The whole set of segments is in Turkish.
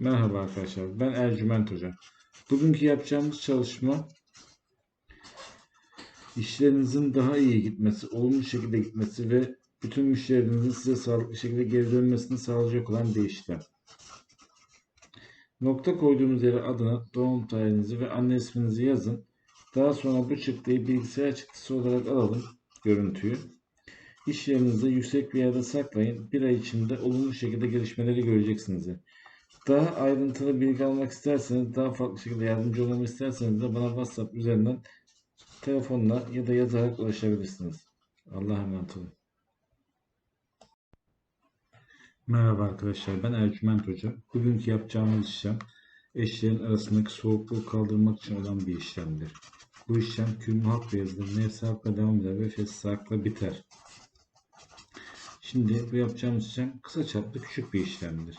Merhaba arkadaşlar, ben Ercüment Hoca. Bugünkü yapacağımız çalışma işlerinizin daha iyi gitmesi, olumlu şekilde gitmesi ve bütün müşterilerinizin size sağlıklı şekilde geri dönmesini sağlayacak olan işlem. Nokta koyduğumuz yere adına doğum tarihinizi ve anne isminizi yazın. Daha sonra bu çıktıyı bilgisayar çıktısı olarak alalım görüntüyü. İş yüksek bir yerde saklayın. Bir ay içinde olumlu şekilde gelişmeleri göreceksiniz. Daha ayrıntılı bilgi almak isterseniz, daha farklı şekilde yardımcı olmamı isterseniz de bana WhatsApp üzerinden telefonla ya da yazarak ulaşabilirsiniz. Allah'a emanet olun. Merhaba arkadaşlar, ben Ercüment Hoca. Bugünkü yapacağımız işlem eşlerin arasındaki soğukluğu kaldırmak için olan bir işlemdir. Bu işlem kürmü hak beyazıdır, nefsi hakla devam eder ve fesli hakla biter. Şimdi bu yapacağımız işlem kısa çaplı küçük bir işlemdir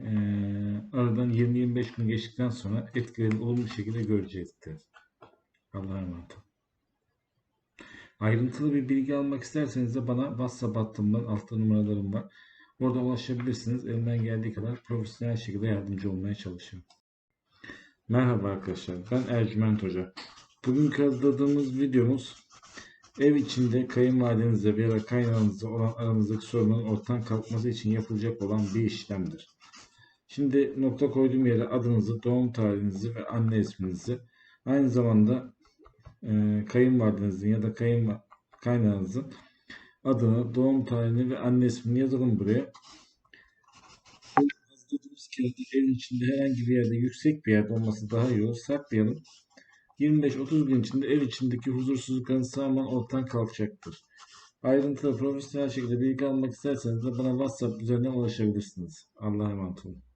Ee, aradan 20-25 gün geçtikten sonra etkilerini olumlu şekilde görecektir. Allah'a emanet olun. Ayrıntılı bir bilgi almak isterseniz de bana WhatsApp hattımdan altta numaralarım var. Orada ulaşabilirsiniz. Elimden geldiği kadar profesyonel şekilde yardımcı olmaya çalışıyorum. Merhaba arkadaşlar. Ben Ercüment Hoca. Bugünkü hazırladığımız videomuz ev içinde kayınvalidenizle veya kaynağınızla olan aranızdaki sorunun ortadan kalkması için yapılacak olan bir işlemdir. Şimdi nokta koyduğum yere adınızı, doğum tarihinizi ve anne isminizi aynı zamanda e, kayınvalidenizin ya da kayın kaynağınızın adını, doğum tarihini ve anne ismini yazalım buraya. Yazdığımız kağıdı evin içinde herhangi bir yerde yüksek bir yerde olması daha iyi olur. Saklayalım. 25-30 gün içinde ev içindeki huzursuzlukların tamamen ortadan kalkacaktır. Ayrıntılı profesyonel şekilde bilgi almak isterseniz de bana WhatsApp üzerinden ulaşabilirsiniz. Allah'a emanet olun.